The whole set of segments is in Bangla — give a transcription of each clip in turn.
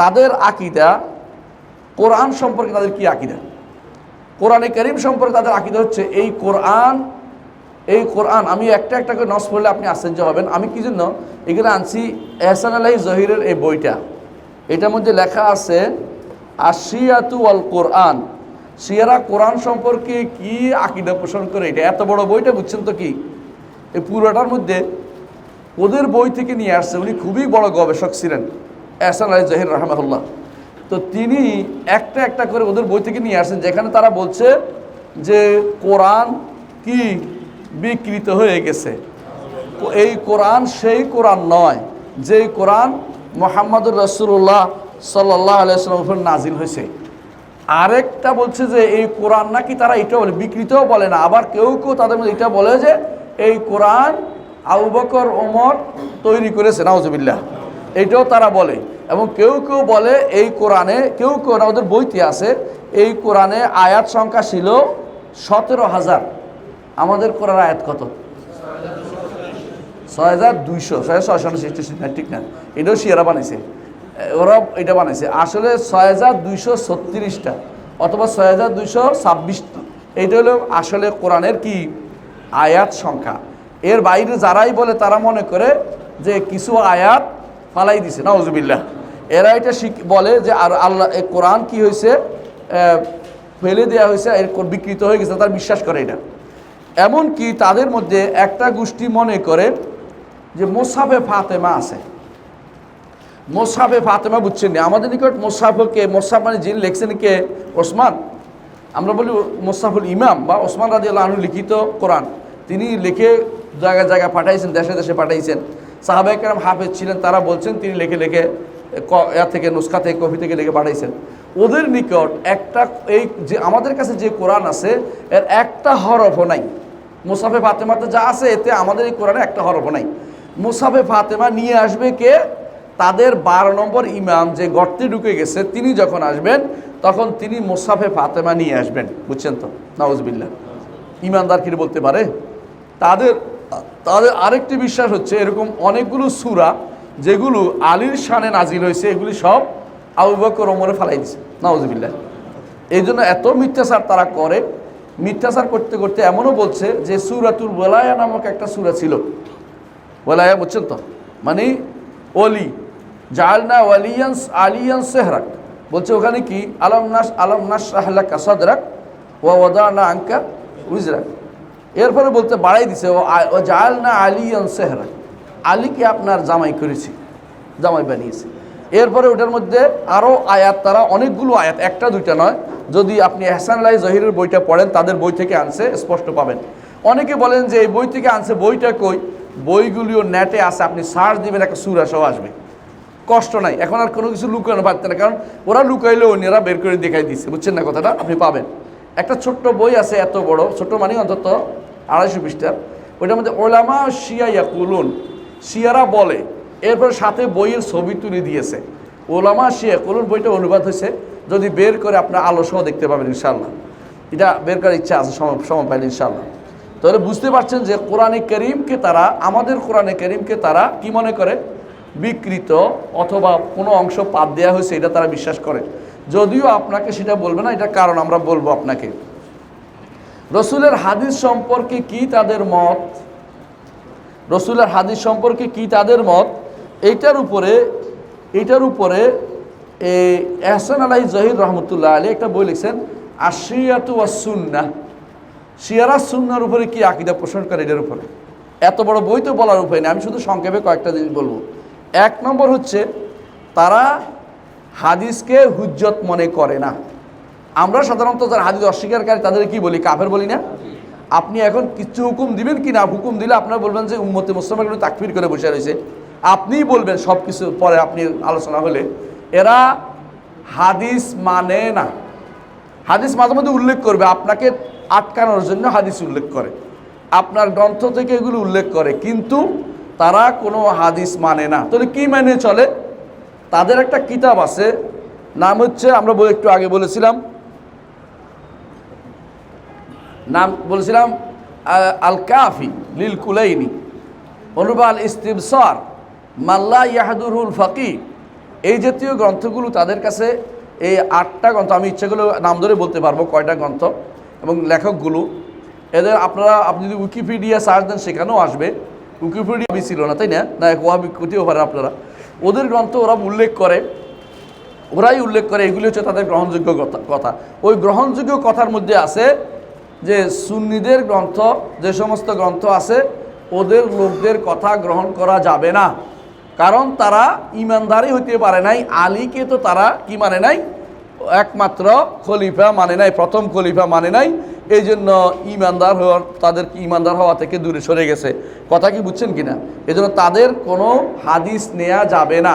তাদের আকিদা কোরআন সম্পর্কে তাদের কি আকিদা? কোরআনে করিম সম্পর্কে তাদের আকিদা হচ্ছে, এই কোরআন এই কোরআন, আমি একটা একটা করে নস পড়লে আপনি আশ্চর্য হবেন। আমি কি জন্য? এখানে আনছি এহসান আলাই জহিরের এই বইটা। এটার মধ্যে লেখা আছে আশিয়াতু আল কোরআন। শিয়ারা কোরআন সম্পর্কে কি আকিদা পোষণ করে? এটা এত বড় বইটা বুঝছেন তো কি? এই পুরোটার মধ্যে ওদের বই থেকে নিয়ে আসছে। উনি খুবই বড় গবেষক ছিলেন। এহসান আলী জহির রহমাহুল্লাহ। তো তিনি একটা একটা করে ওদের বই থেকে নিয়ে আসছেন যেখানে তারা বলছে যে কোরআন কি বিকৃত হয়ে গেছে। এই কোরআন সেই কোরআন নয়, যেই কোরআন মোহাম্মদুর রসুল্লাহ সাল্লাহ আলাইসলাম নাজিল হয়েছে। আরেকটা বলছে যে এই কোরআন নাকি তারা এটা বলে, বিকৃতও বলে না। আবার কেউ কেউ তাদের মধ্যে এটা বলে যে এই কোরআন আবু বকর, ওমর তৈরি করেছে, নাউজুবিল্লাহ। এইটাও তারা বলে। এবং কেউ কেউ বলে এই কোরআনে, কেউ কেউ না, ওদের বইতে আছে, এই কোরআনে আয়াত সংখ্যা ছিল সতেরো হাজার। আমাদের কোরআন আয়াত কত? ছয় হাজার দুইশো। ছয় ছয়শো ঠিক না? এটাও শিয়ারা বানাইছে। ওরা এটা বানাইছে। আসলে ছয় হাজার দুইশো ছত্রিশটা অথবা ছয় হাজার দুইশো ছাব্বিশটা এইটা হলো আসলে কোরআনের কি? আয়াত সংখ্যা। এর বাইরে যারাই বলে তারা মনে করে যে কিছু আয়াত ফালাই দিছে নজবিল্লা এরা এটা বলে যে আর আল্লাহ কোরআন কি হয়েছে ফেলে দেওয়া হয়েছে এর বিকৃত হয়ে গেছে, তারা বিশ্বাস করে এটা। এমনকি তাদের মধ্যে একটা গোষ্ঠী মনে করে যে মোসাফে ফাতেমা আছে। মোসাফে ফাতেমা বুঝছেন না? আমাদের নিকট মোসাফকে, মোসাফ মানে যিনি লেখছেন কে? ওসমান। আমরা বলি মোসাফুল ইমাম বা ওসমান রাজি আল্লাহ লিখিত কোরআন। তিনি লিখে জায়গায় জায়গায় পাঠাইছেন, দেশে দেশে পাঠাইছেন। সাহাবাহিকেরাম হাফেজ ছিলেন, তারা বলছেন, তিনি লেখে লেখে এ থেকে নুসখা থেকে কফি থেকে লেখে পাঠাইছেন। ওদের নিকট একটা, এই যে আমাদের কাছে যে কোরআন আছে, এর একটা হরফও নাই। মুসাফে ফাতেমাতে যা আছে, এতে আমাদের এই কোরআনে একটা হরফও নাই। মুসাফে ফাতেমা নিয়ে আসবে কে? তাদের বারো নম্বর ইমাম যে গর্তে ঢুকে গেছে, তিনি যখন আসবেন, তখন তিনি মোসাফে ফাতেমা নিয়ে আসবেন। বুঝছেন তো? নওয়াজবিল্লা ইমানদার কি বলতে পারে? তাদের তাদের আরেকটি বিশ্বাস হচ্ছে, এরকম অনেকগুলো সুরা যেগুলো আলীর শানে নাজিল হয়েছে, এগুলি সব আবু বকর ওমরে ফালাই দিছে। নওয়াজবিল্লা এই জন্য এত মিথ্যাচার তারা করে। মিথ্যাচার করতে করতে এমনও বলছে যে সুরাতুল ওয়ালায়া নামক একটা সুরা ছিল। ওয়ালায়া বুঝছেন তো? মানে অলি জালনা ওয়ালিয়ান্স আলিয়ান সেহরাক। বলছে ওখানে কি? আলম নাস আলম নাস রাহলাকা সদরাক ও ওদানা আঙ্কা উজরাক। এরপরে বলতে বাড়াই দিছে, ও ও জালনা আলিয়ান সেহরা আলীকে আপনার জামাই করেছি, জামাই বানিয়েছে। এরপরে ওটার মধ্যে আরও আয়াত, তারা অনেকগুলো আয়াত, একটা, দুইটা নয়, যদি আপনি এহসান আলাই জহিরের বইটা পড়েন, তাদের বই থেকে আনছে, স্পষ্ট পাবেন। অনেকে বলেন যে এই বই থেকে আনছে বইটা কই? বইগুলিও নেটে আছে, আপনি সার্চ দিবেন, একটা সুরা সহ আসবে। কষ্ট নাই, এখন আর কোনো কিছু লুকানো পারতে না, কারণ ওরা লুকাইলে অন্যরা বের করে দেখাই দিচ্ছে বুঝছেন না কথাটা? আপনি পাবেন। একটা ছোট্ট বই আছে, এত বড়, ছোট মানে অন্তত আড়াইশো পৃষ্ঠার ওইটার মধ্যে ওলামা শিয়া ইয়াকুলুন, শিয়ারা বলে, এরপর সাথে বইয়ের ছবি তুলে দিয়েছে। ওলামা শিয়া কুলুন বইটা অনুবাদ হয়েছে, যদি বের করে আপনার আলো সহ দেখতে পাবেন ইনশাল্লাহ এটা বের করার ইচ্ছা আছে, সময় পাইলে ইনশাল্লাহ তাহলে বুঝতে পারছেন যে কোরআনে করিমকে তারা, আমাদের কোরআনে করিমকে তারা কি মনে করে? বিকৃত অথবা কোনো অংশ পাত দেওয়া হয়েছে, এটা তারা বিশ্বাস করে। যদিও আপনাকে সেটা বলবে না, এটা কারণ আমরা বলব আপনাকে। রসুলের হাদিস সম্পর্কে কি তাদের মত? রসুলের হাদিস সম্পর্কে কি তাদের মত? এইটার উপরে এইটার উপরে এই এহসান আলাই জহির রহমতুল্লাহ আলী একটা বই লিখছেন, আশিয়াতু ওয়াসুন্না শিয়ারা সুন্নার উপরে কি আকিদা পোষণ করে এটার উপরে? এত বড় বই তো বলার উপায় নেই, আমি শুধু সংক্ষেপে কয়েকটা জিনিস বলব। এক নম্বর হচ্ছে, তারা হাদিসকে হুজ্জত মনে করে না। আমরা সাধারণত যারা হাদিস অস্বীকারী তাদের কি বলি? কাফের বলি না? আপনি এখন কিছু হুকুম দিবেন কি না হুকুম দিলে আপনারা বলবেন যে উম্মতে মুসলমানগুলো তাকফির করে বসে রয়েছে। আপনিই বলবেন সব কিছু পরে আপনি আলোচনা হলে। এরা হাদিস মানে না। হাদিস মাঝে মধ্যে উল্লেখ করবে। আপনাকে আটকানোর জন্য হাদিস উল্লেখ করে। আপনার গ্রন্থ থেকে এগুলো উল্লেখ করে। কিন্তু তারা কোনো হাদিস মানে না। তাহলে কি মানে চলে? তাদের একটা কিতাব আছে। নাম হচ্ছে, আমরা একটু আগে বলেছিলাম নাম বলছিলাম আল কাফি লিল কুলাইনি অনুবা আল ইস্তিবসার মাল্লা ইয়াহাদুরুল ফকি এই জাতীয় গ্রন্থগুলো তাদের কাছে এই আটটা গ্রন্থ, আমি ইচ্ছাগুলো নাম ধরে বলতে পারব, কয়টা গ্রন্থ এবং লেখকগুলো। এদের আপনারা, আপনি যদি উইকিপিডিয়া সার্চ দেন, সেখানেও আসবে। উইকিপিডিয়া ছিল না, তাই না? না ওয়াবি হতেও পারে আপনারা। ওদের গ্রন্থ ওরা উল্লেখ করে, ওরাই উল্লেখ করে, এগুলি হচ্ছে তাদের গ্রহণযোগ্য কথা। ওই গ্রহণযোগ্য কথার মধ্যে আছে যে সুন্নিদের গ্রন্থ, যে সমস্ত গ্রন্থ আছে, ওদের লোকদের কথা গ্রহণ করা যাবে না। কারণ তারা ইমানদারই হইতে পারে নাই, আলীকে তো তারা কি মানে নাই? একমাত্র খলিফা মানে নাই, প্রথম খলিফা মানে নাই। এই জন্য ইমানদার হওয়ার, তাদের ইমানদার হওয়া থেকে দূরে সরে গেছে। কথা কি বুঝছেন কিনা? এই জন্য তাদের কোনো হাদিস নেওয়া যাবে না।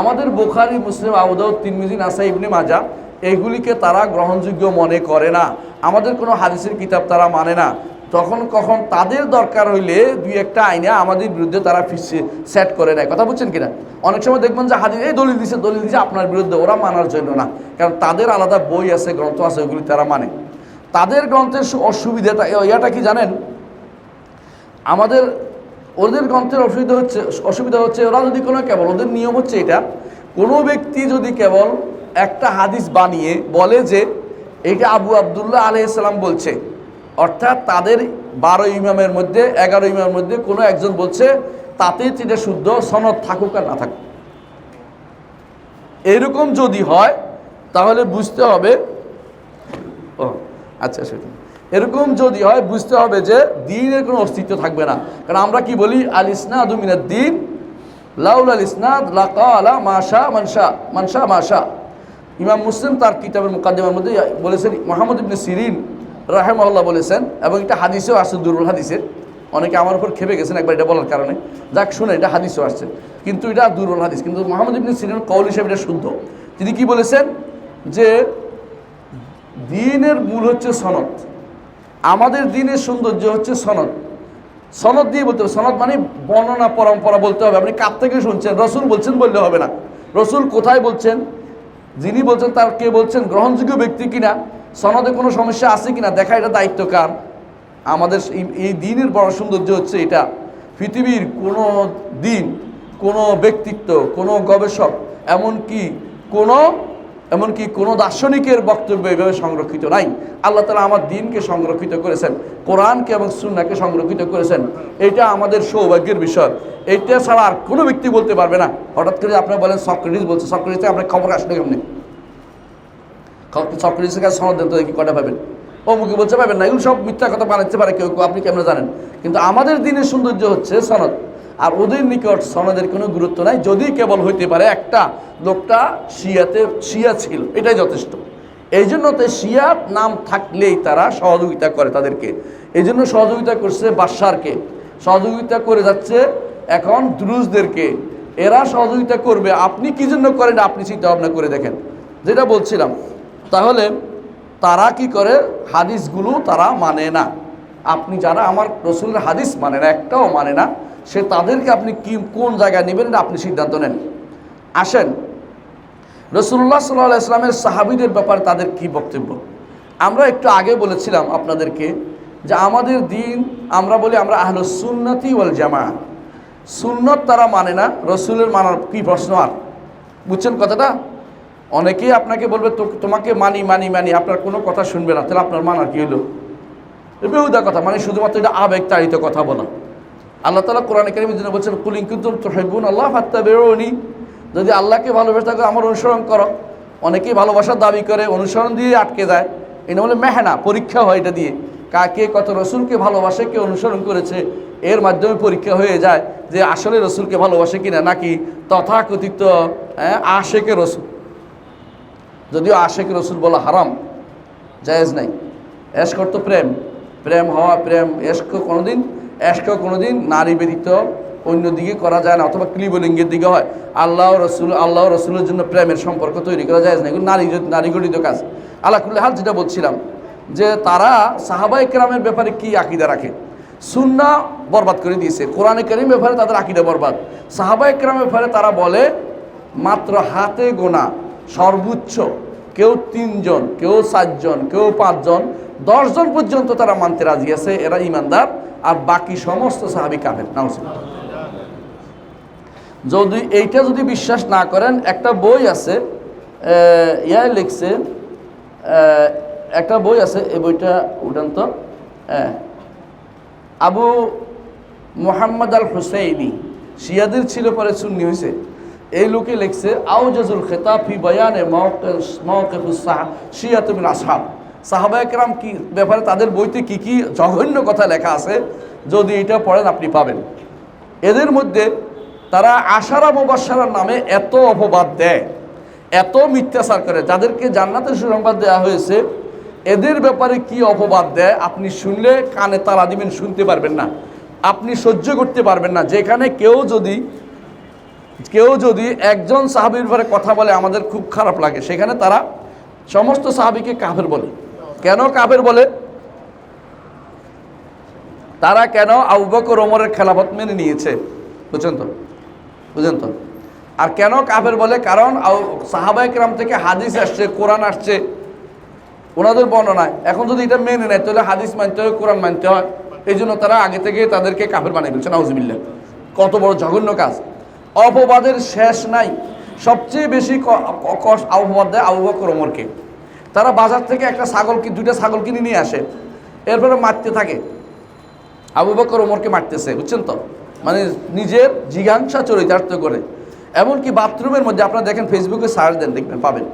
আমাদের বোখারি, মুসলিম আউদাউদ তিনমিজি নাসা ইবনে মাজা এগুলিকে তারা গ্রহণযোগ্য মনে করে না। আমাদের কোনো হাদিসের কিতাব তারা মানে না। তখন কখন তাদের দরকার হইলে দুই একটা আইনে আমাদের বিরুদ্ধে তারা ফিসে, সেট করে নেয়। কথা বুঝছেন কিনা? অনেক সময় দেখবেন যে হাদিস, এই দলিল দিছে দলিল দিছে, আপনার বিরুদ্ধে ওরা মানার জন্য না। কারণ তাদের আলাদা বই আছে, গ্রন্থ আছে, ওগুলি তারা মানে। তাদের গ্রন্থের অসুবিধাটা ইয়াটা কি জানেন? আমাদের, ওদের গ্রন্থের অসুবিধা হচ্ছে অসুবিধা হচ্ছে ওরা যদি কোনো কেবল, ওদের নিয়ম হচ্ছে এটা, কোনো ব্যক্তি যদি কেবল একটা হাদিস বানিয়ে বলে যে, এটা আবু আবদুল্লাহ আলি ইসলাম বলছে। অর্থাৎ তাদের বারো ইমামের মধ্যে, এগারো ইমামের মধ্যে কোনো একজন বলছে তাতে এটা শুদ্ধ, সনদ থাকুক আর না থাকুক। এরকম যদি হয়, তাহলে বুঝতে হবে, ও আচ্ছা সেটা। এরকম যদি হয়, বুঝতে হবে যে দিনের কোনো অস্তিত্ব থাকবে না। কারণ আমরা কি বলি? আল ইসনাদ দিন লাউল আল ইসনাদ লাকালা মাশা মানসা মানসা মাশা ইমাম মুসলিম তার কিতাবের মুকাদ্দিমার মধ্যে বলেছেন, মোহাম্মদ ইবনে সিরিন রাহেমাল্লাহ বলেছেন, এবং এটা হাদিসেও আসছে দুর্বল হাদিসের। অনেকে আমার উপর খেপে গেছেন, একবার এটা বলার কারণে। যাক, শুনে, এটা হাদিসেও আসছে। কিন্তু এটা দুর্বল হাদিস। কিন্তু মোহাম্মদ ইবনে সিরিন কৌল হিসেবে এটা শুদ্ধ। তিনি কি বলেছেন? যে দিনের মূল হচ্ছে সনদ। আমাদের দিনের সৌন্দর্য হচ্ছে সনদ। সনদ দিয়ে বলতে হবে। সনদ মানে বর্ণনা, পরম্পরা বলতে হবে। আপনি কার থেকে শুনছেন? রসুল বলছেন বললে হবে না। রসুল কোথায় বলছেন? যিনি বলছেন তার কে বলছেন, গ্রহণযোগ্য ব্যক্তি কিনা, সনদে কোনো সমস্যা আছে কিনা, দেখা এটা দায়িত্ব কার? আমাদের এই- দিনের বড় সৌন্দর্য হচ্ছে এটা। পৃথিবীর কোনো দিন কোনো ব্যক্তিত্ব, কোনো গবেষক, এমনকি কোনো এমনকি কোনো দার্শনিকের বক্তব্য এভাবে সংরক্ষিত নাই। আল্লাহ তালা আমার দিনকে সংরক্ষিত করেছেন, কোরআনকে এবং সুন্নাকে সংরক্ষিত করেছেন। এটা আমাদের সৌভাগ্যের বিষয়। এইটা ছাড়া আর কোনো ব্যক্তি বলতে পারবে না। হঠাৎ করে আপনার বলেন, সক্রেটিস বলছে সক্রেটিস আপনার খবর আসলে কেমনি? সক্রেটিসের কাছে সনদ দেন তো দেখি কটা পাবেন? ও মুখে বলতে পারবেন না। এগুলো সব মিথ্যা কথা বানাতে পারে কেউ কেউ। আপনি কেমন জানেন? কিন্তু আমাদের দিনের সৌন্দর্য হচ্ছে সনদ। আর ওদের নিকট সনদের কোনো গুরুত্ব নাই। যদি কেবল হইতে পারে একটা, লোকটা শিয়াতে, শিয়া ছিল, এটাই যথেষ্ট। এই জন্য তো শিয়ার নাম থাকলেই তারা সহযোগিতা করে তাদেরকে। এই জন্য সহযোগিতা করছে বাদশারকে সহযোগিতা করে যাচ্ছে এখন দ্রুজদেরকে। এরা সহযোগিতা করবে। আপনি কি জন্য করেন আপনি চিন্তা ভাবনা করে দেখেন। যেটা বলছিলাম, তাহলে তারা কি করে? হাদিসগুলো তারা মানে না। আপনি যারা আমার রসুলের হাদিস মানে না, একটাও মানে না। সে তাদেরকে আপনি কি, কোন জায়গায় নেবেন এটা আপনি সিদ্ধান্ত নেন। আসেন রসুল্লাহ সাল্লাহ ইসলামের সাহাবিদের ব্যাপারে তাদের কি বক্তব্য? আমরা একটু আগে বলেছিলাম আপনাদেরকে যে আমাদের দিন আমরা বলি আমরা আহল সুন্নতি ওয়াল জামা সুন্নত তারা মানে না, রসুলের মানার কি প্রশ্ন আর? বুঝছেন কথাটা? অনেকেই আপনাকে বলবে তোমাকে মানি মানি মানি, আপনার কোনো কথা শুনবে না, তাহলে আপনার মানার কি হলো বেহুদা কথা মানে শুধুমাত্র এটা আবেগ তাড়িত কথা বলা। আল্লাহ তালা কোরআন কারিমের জন্য বলছেন কুলিং কিন্তু হেবুন আল্লাহ ফাত্তা বেরোনি যদি আল্লাহকে ভালোবেসে থাকো আমার অনুসরণ করো অনেকেই ভালোবাসার দাবি করে অনুসরণ দিয়ে আটকে যায়। এটা বলে মেহনা পরীক্ষা হয় এটা দিয়ে। কাকে কত রসুলকে ভালোবাসে কে অনুসরণ করেছে এর মাধ্যমে পরীক্ষা হয়ে যায় যে আসলে রসুলকে ভালোবাসে কিনা নাকি তথাকথিত হ্যাঁ, আশেকে রসুল। যদিও আশেক রসুল বলা হারাম জায়েজ নাই। এশক তো প্রেম। প্রেম হওয়া প্রেম এশক কোনোদিন এশক কোনোদিন নারী ব্যতীত অন্য দিকে করা যায় না, অথবা ক্লিবলিঙ্গের দিকে হয়। আল্লাহ রসুল, আল্লাহ রসুলের জন্য প্রেমের সম্পর্ক তৈরি করা যায় না। এগুলো নারী নারী গঠিত কাজ। আল্লাহ হাল যেটা বলছিলাম, যে তারা সাহাবাই কেরামের ব্যাপারে কি আকিদা রাখে? সুন্না বরবাদ করে দিয়েছে। কোরআনে করিম ব্যাপারে তাদের আকিদা বরবাদ। সাহাবাই কেরামের ব্যাপারে তারা বলে, মাত্র হাতে গোনা সর্বোচ্চ। কেউ তিনজন, কেউ সাতজন কেউ পাঁচজন, দশজন পর্যন্ত তারা মানতে রাজি আছে, এরা ইমানদার, আর বাকি সমস্ত সাহাবি কাফের। যদি এইটা যদি বিশ্বাস না করেন, একটা বই আছে ইয়ায় লিখছে একটা বই আছে, এই বইটা উঠান তো হ্যাঁ আবু মোহাম্মদ আল হুসাইনি শিয়াদের ছিল পরে সুন্নি হয়েছে এই লোকে লিখছে আউজাজুল খেতাফি বয়ানে শিয়াতুমিন আসহাব। সাহাবা একরাম কি, ব্যাপারে তাদের বইতে কি কি জঘন্য কথা লেখা আছে, যদি এটা পড়েন আপনি পাবেন। এদের মধ্যে তারা আশারা মুবাসারার নামে এত অপবাদ দেয়, এত মিথ্যাচার করে, যাদেরকে জান্নাতের সুসংবাদ দেওয়া হয়েছে, এদের ব্যাপারে কি অপবাদ দেয়, আপনি শুনলে কানে তালা দিবেন, শুনতে পারবেন না। আপনি সহ্য করতে পারবেন না। যেখানে কেউ যদি কেউ যদি একজন সাহাবির ব্যাপারে কথা বলে, আমাদের খুব খারাপ লাগে। সেখানে তারা সমস্ত সাহাবিকে কাফের বলে। কেন কাফের বলে? তারা কেন আবু বকর, ওমরের খেলাফত মেনে নিয়েছে? বুঝছেন তো? বুঝছেন তো? আর কেন কাফের বলে? কারণ সাহাবাই কেরাম থেকে হাদিস আসছে, কোরআন আসছে। ওনাদের বর্ণনায় এখন যদি এটা মেনে নেয়, তাহলে হাদিস মানতে হয়, কোরআন মানতে হয়। এই জন্য তারা আগে থেকে তাদেরকে কাফের বানিয়ে ফেলছে নাউজবিল্লা কত বড় জঘন্য কাজ। অপবাদের শেষ নাই। সবচেয়ে বেশি অপবাদ দেয় আবু বকর ওমরকে। তারা বাজার থেকে একটা ছাগল কি দুইটা ছাগল কিনে নিয়ে আসে। এরপরে মারতে থাকে। আবু বকর ওমরকে মারতেছে, বুঝছেন তো? মানে নিজের জিজ্ঞাসা চরিতার্থ করে। এমনকি বাথরুমের মধ্যে, আপনারা দেখেন ফেসবুকে সার্চ দেন, দেখবেন, পাবেন।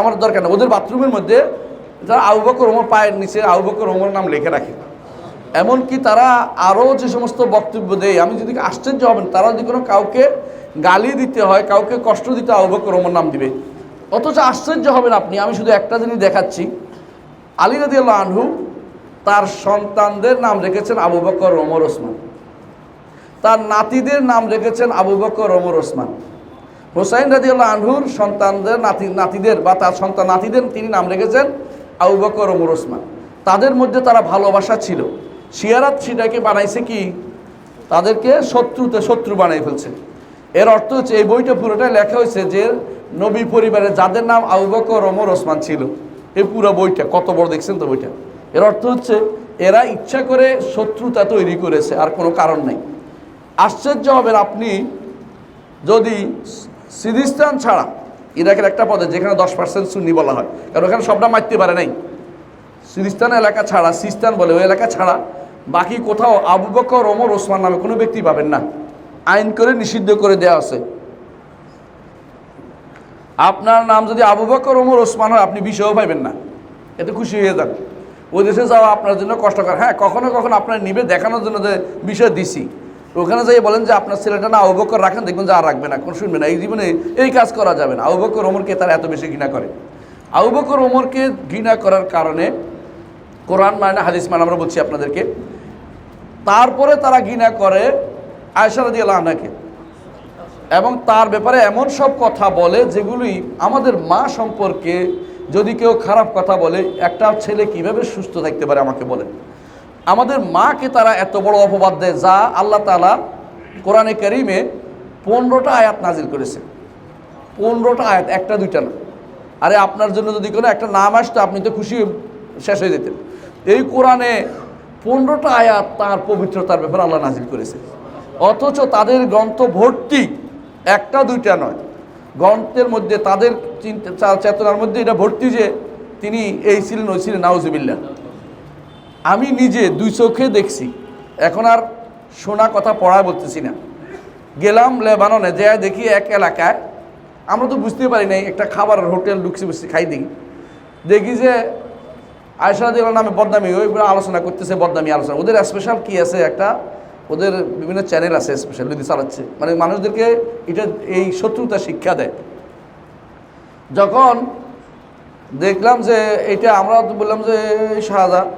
আমার দরকার না ওদের বাথরুমের মধ্যে তারা আবু বকর ওমর পায়ের নিচে, আবু বকর ওমর নাম লিখে রাখে। এমনকি তারা আরও যে সমস্ত বক্তব্য দেয়, আমি যদি আশ্চর্য হবেন, তারা যদি কোনো কাউকে গালি দিতে হয়, কাউকে কষ্ট দিতে আবু বকর ওমর নাম দিবে। অথচ আশ্চর্য হবেন আপনি, আমি শুধু একটা জিনিস দেখাচ্ছি। আলী রাদিয়াল্লাহু আনহু তার সন্তানদের নাম রেখেছেন আবু বকর, ওমর, ওসমান। তার নাতিদের নাম রেখেছেন আবু বকর, ওমর, ওসমান। হোসাইন রাজিউল্লাহ আনহুর সন্তানদের নাতি, নাতিদের বা তার সন্তান নাতিদের তিনি নাম রেখেছেন আবু বকর, ওমর, ওসমান। তাদের মধ্যে তারা ভালোবাসা ছিল। শিয়ারাত সেটাকে বানাইছে কি? তাদেরকে শত্রুতে শত্রু বানাই ফেলছে। এর অর্থ হচ্ছে এই বইটা পুরোটাই লেখা হয়েছে যে নবী পরিবারে যাদের নাম আবু বকর ওসমান ছিল, এই পুরো বইটা, কত বড় দেখছেন তো বইটা? এর অর্থ হচ্ছে এরা ইচ্ছা করে শত্রুতা তৈরি করেছে, আর কোনো কারণ নেই। আশ্চর্য হবেন আপনি, যদি সিদিস্তান ছাড়া, ইরাকের একটা পদে, যেখানে দশ পার্সেন্ট সুন্নি বলা হয়, কারণ ওখানে সবটা মারতে পারে নাই। সিদিস্তান এলাকা ছাড়া, সিস্তান বলে, ওই এলাকা ছাড়া বাকি কোথাও আবু বকর, ওমর, ওসমান নামে কোনো ব্যক্তি পাবেন না। আইন করে নিষিদ্ধ করে দেওয়া আছে। আপনার নাম যদি আবু বকর, ওমর, ওসমান হয়, আপনি বিষয়ও পাইবেন না। এতে খুশি হয়ে যান। ওই দেশে যাওয়া আপনার জন্য কষ্টকর। হ্যাঁ কখনো কখনো আপনার নিবে দেখানোর জন্য যে বিষয় দিছি। ওখানে যাই বলেন যে আপনার ছেলেটা না আবু বকর রাখেন, দেখবেন যে আর রাখবে না কোন শুনবে না। এই জীবনে এই কাজ করা যাবে না। আবু বকর, ওমরকে তারা এত বেশি ঘৃণা করে। আবু বকর, ওমরকে ঘৃণা করার কারণে কোরআন মানে হাদিস মানে আমরা বলছি আপনাদেরকে। তারপরে তারা ঘৃণা করে আয়সারদি আল্লাহনাকে এবং তার ব্যাপারে এমন সব কথা বলে যেগুলি আমাদের মা সম্পর্কে যদি কেউ খারাপ কথা বলে, একটা ছেলে কীভাবে সুস্থ থাকতে পারে আমাকে বলে আমাদের মাকে তারা এত বড় অপবাদ দেয়, যা আল্লাহ তালা কোরআনে করিমে পনেরোটা আয়াত নাজিল করেছে। পনেরোটা আয়াত, একটা, দুইটা না। আরে আপনার জন্য যদি কোনো একটা নাম আসতো, আপনি তো খুশি শেষ হয়ে যেতেন। এই কোরআনে পনেরোটা আয়াত তার পবিত্রতার ব্যাপারে আল্লাহ নাজিল করেছে। অথচ তাদের গ্রন্থ ভর্তি একটা, দুইটা নয়। গ্রন্থের মধ্যে তাদের চিন্তা চেতনার মধ্যে এটা ভর্তি যে তিনি এই ছিলেন, ওই ছিলেন নাউজুবিল্লা আমি নিজে দুই চোখে দেখছি, এখন আর শোনা কথা, পড়া বলতেছি না। গেলাম লেবাননে যে দেখি এক এলাকায়, আমরা তো বুঝতে পারি নাই, একটা খাবারের হোটেল ঢুকছি বুঝছি খাই দেখি। দেখি যে আয়সা দিলার নামে বদনামি ওইগুলো আলোচনা করতেছে বদনামি আলোচনা। ওদের স্পেশাল কি আছে একটা? ওদের বিভিন্ন চ্যানেল আছে স্পেশাল যদি চালাচ্ছে। মানে মানুষদেরকে এটা, এই শত্রুতা শিক্ষা দেয়। যখন দেখলাম যে এটা আমরা বললাম যে শাহজাহান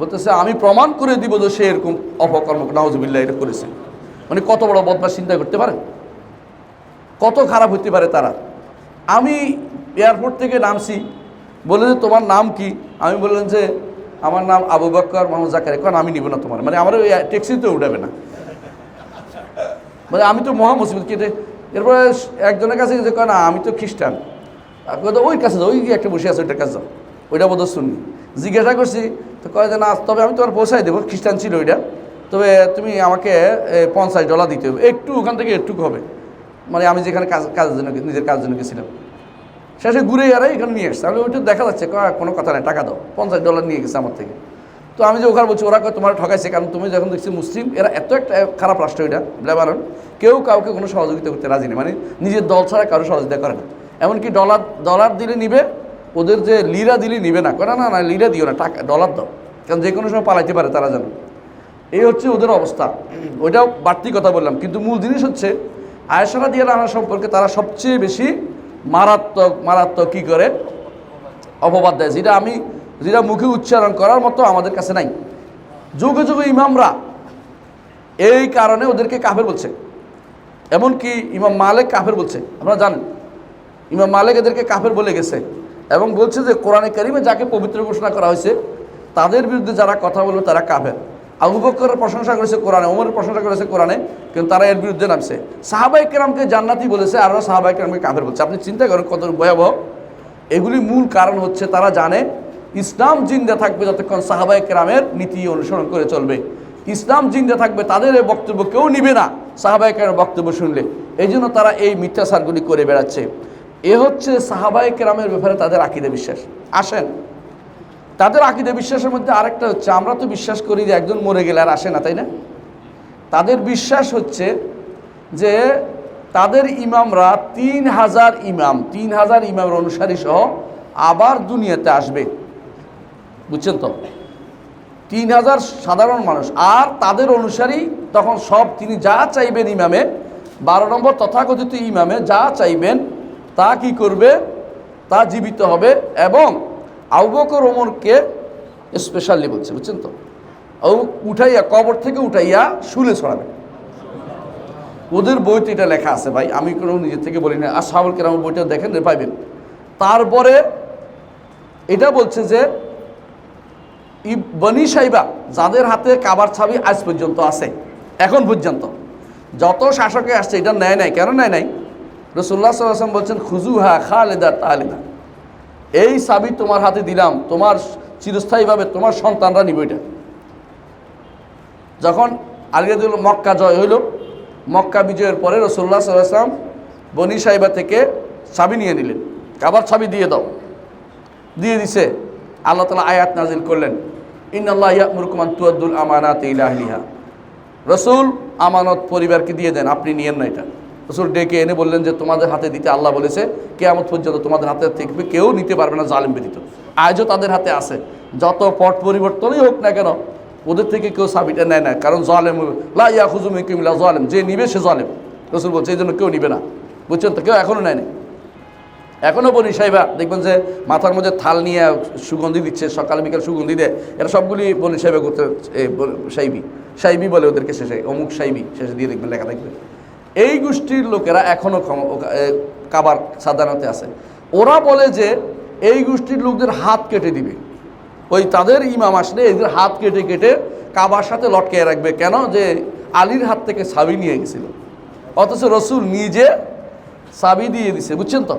বলতেছে, আমি প্রমাণ করে দিব যে সে এরকম অপকর্ম নাউজবিল্লা এটা করেছে। মানে কত বড় বদমাস চিন্তা করতে পারে? কত খারাপ হতে পারে তারা? আমি এয়ারপোর্ট থেকে নামছি বলে যে, তোমার নাম কি? আমি বললাম যে, আমার নাম আবু বক্কর মোহাম্মদ জাকার এখন আমি নিব না তোমার। মানে আমার ওই ট্যাক্সিতে উঠাবে না। মানে আমি তো মহা মুসিবত কেটে এরপরে একজনের কাছে যে কয় না, আমি তো খ্রিস্টান। ওই কাছে যাও, ওই একটা বসে আছে, ওইটার কাছে যাও। ওইটা বোধ শুনি জিজ্ঞাসা করছি, তো কয় যে, না, তবে আমি তোমার পৌঁছাই দেবো, খ্রিস্টান ছিল ওইটা। তবে তুমি আমাকে পঞ্চাশ ডলার দিতে হবে। একটু ওখান থেকে একটু হবে। মানে আমি যেখানে কাজ, কাজের জন্য, নিজের কাজের জন্য গেছিলাম। শেষে ঘুরে আর এখানে নিয়ে এসছে। তাহলে ওইটা দেখা যাচ্ছে কোনো কথা নেই, টাকা দাও, পঞ্চাশ ডলার নিয়ে গেছে আমার থেকে। তো আমি যে ওখানে বলছি, ওরা তোমার ঠকাইছে কারণ তুমি যখন দেখছি মুসলিম, এরা এত একটা খারাপ রাষ্ট্র এটা, লেবানন, কেউ কাউকে কোনো সহযোগিতা করতে রাজি নেই। মানে নিজের দল ছাড়া কারও সহযোগিতা করে না। এমনকি ডলার ডলার দিলে নিবে, ওদের যে লিরা দিলে নিবে না। করে না না লিরা দিও না, টাকা ডলার দাও। কারণ যে কোনো সময় পালাইতে পারে, তারা জানে। এই হচ্ছে ওদের অবস্থা। ওইটাও বাড়তি কথা বললাম। কিন্তু মূল জিনিস হচ্ছে আয়সারা দিয়ে রানা সম্পর্কে তারা সবচেয়ে বেশি মারাত্মক মারাত্মক কী করে? অপবাদ দেয়। যেটা আমি, যেটা মুখে উচ্চারণ করার মতো আমাদের কাছে নাই। যুগে যুগে ইমামরা এই কারণে ওদেরকে কাফের বলছে। এমনকি ইমাম মালিক কাফের বলছে। আপনারা জানেন, ইমাম মালিক এদেরকে কাফের বলে গেছে এবং বলছে যে, কোরআনে কারিমে যাকে পবিত্র ঘোষণা করা হয়েছে, তাদের বিরুদ্ধে যারা কথা বলবে তারা কাফের। আবু বকরের প্রশংসা করেছে কোরআনে ওমরের প্রশংসা করেছে কোরআনে, কিন্তু তারা এর বিরুদ্ধে নামছে। সাহাবাই কেরামকে জান্নাতি বলেছে, আর ওরা সাহাবাই কেরামকে কাফের বলছে। আপনি চিন্তা করেন কত ভয়াবহ। এগুলি মূল কারণ হচ্ছে তারা জানে ইসলাম জিন্দা থাকবে যতক্ষণ সাহাবাই কেরামের নীতি অনুসরণ করে চলবে। ইসলাম জিন্দা থাকবে, তাদের এই বক্তব্য কেউ নিবে না সাহাবাই কেরামের বক্তব্য শুনলে। এই জন্য তারা এই মিথ্যাচারগুলি করে বেড়াচ্ছে। এ হচ্ছে সাহাবাই কেরামের ব্যাপারে তাদের আকিদে বিশ্বাস। আসেন তাদের আকিদে বিশ্বাসের মধ্যে আরেকটা হচ্ছে, আমরা তো বিশ্বাস করি যে একজন মরে গেলে আর আসে না, তাই না? তাদের বিশ্বাস হচ্ছে যে তাদের ইমামরা তিন হাজার ইমাম, তিন হাজার ইমামের অনুসারী সহ আবার দুনিয়াতে আসবে। বুঝছেন তো? তিন হাজার সাধারণ মানুষ। আর তাদের অনুসারী তখন সব তিনি যা চাইবেন ইমামে, বারো নম্বর তথাকথিত ইমামে যা চাইবেন তা কি করবে? তা জীবিত হবে এবং আউবকর ওমরকে স্পেশালি বলছে, বুঝছেন তো? উঠাইয়া কবর থেকে উঠাইয়া শুলে ছড়াবে। ওদের বইতে এটা লেখা আছে ভাই, আমি কোনো নিজের থেকে বলি না আর সাবল কেরাম বইটা দেখেন পাইবেন। তারপরে এটা বলছে যে বনি সাইবা, যাদের হাতে কাবার ছাবি আজ পর্যন্ত আছে, এখন পর্যন্ত। যত শাসকে আসছে, এটা নেয় নাই। কেন নেয় নাই? রসুল্লাহ সাল্লাম বলছেন খুজুহা খালেদা তালেদা এই চাবি তোমার হাতে দিলাম, তোমার চিরস্থায়ীভাবে তোমার সন্তানরা নিবে এটা। যখন আলিয়াদুল মক্কা জয় হইল, মক্কা বিজয়ের পরে রসুল্লাহ সাল্লাম বনি সাহেবা থেকে চাবি নিয়ে নিলেন। কাবার চাবি দিয়ে দাও। দিয়ে দিছে, আল্লাহ তালা আয়াত নাজিল করলেন ইন্নআল্লাহ ইয়ামুরকুমান তুয়াদ্দুল আমানাত ইলাহলিহা রসুল আমানত পরিবারকে দিয়ে দেন, আপনি নিয়েন না এটা। রসুল ডেকে এনে বললেন যে, তোমাদের হাতে দিতে আল্লাহ বলেছে কে কেয়ামত পর্যন্ত তোমাদের হাতে থাকবে, কেউ নিতে পারবে না জালিম ব্যতীত। আজও তাদের হাতে আছে। যত পট পরিবর্তনই হোক না কেন, ওদের থেকে কেউ সাবিটা নেয় না। কারণ জলেম, লা ইয়া খুজুম কিমিলা জলেম, যে নিবে সে জলেম। রসুল বলছে এই জন্য কেউ নিবে না। বুঝছেন তো? কেউ এখনও নেয়নি। এখনও বনি সাহেবা দেখবেন যে, মাথার মধ্যে থাল নিয়ে সুগন্ধি দিচ্ছে, সকাল বিকাল সুগন্ধি দেয়। এরা সবগুলি বনি সাহেবা করতে সাইবি। সাইবি বলে ওদেরকে শেষে, অমুক সাইবি, শেষে দিয়ে দেখবেন লেখা থাকবে। এই গোষ্ঠীর লোকেরা এখনও কাবার সাধারণতে আছে। ওরা বলে যে এই গোষ্ঠীর লোকদের হাত কেটে দিবে। ওই তাদের ইমাম আসলে এদের হাত কেটে কেটে কাবার সাথে লটকে রাখবে। কেন? যে আলীর হাত থেকে সাবি নিয়ে গেছিল। অথচ রসুল নিজে সাবি দিয়ে দিছে, বুঝছেন তো?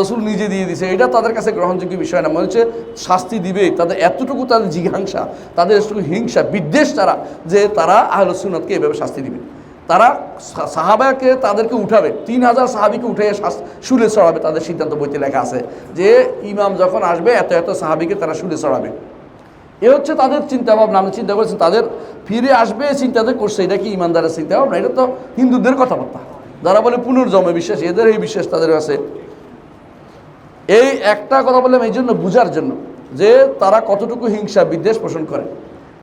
রসুল নিজে দিয়ে দিছে। এটা তাদের কাছে গ্রহণযোগ্য বিষয় না। মনে হচ্ছে শাস্তি দিবে। তাদের এতটুকু তাদের জিজ্ঞাসা, তাদের এতটুকু হিংসা, বিদ্বেষ তারা যে তারা আহল সুন্নতকে এভাবে শাস্তি দিবে। তারা সাহাবাকে তাদেরকে উঠাবে। তিন হাজার সাহাবিকে উঠে শুলে চড়াবে তাদের সিদ্ধান্ত বইতে লেখা আছে যে, ইমাম যখন আসবে, এত এত সাহাবিকে তারা শুলে চড়াবে এ হচ্ছে তাদের চিন্তা ভাবনা আমি চিন্তা করছি, তাদের ফিরে আসবে চিন্তাতে করছে, এটা কি ইমানদারের চিন্তা ভাবনা এটা তো হিন্দুদের কথাবার্তা। যারা বলে পুনর্জন্মে বিশ্বাস, এদের এই বিশ্বাস তাদের আছে। এই একটা কথা বললাম এই জন্য, বুঝার জন্য যে তারা কতটুকু হিংসা, বিদ্বেষ পোষণ করে।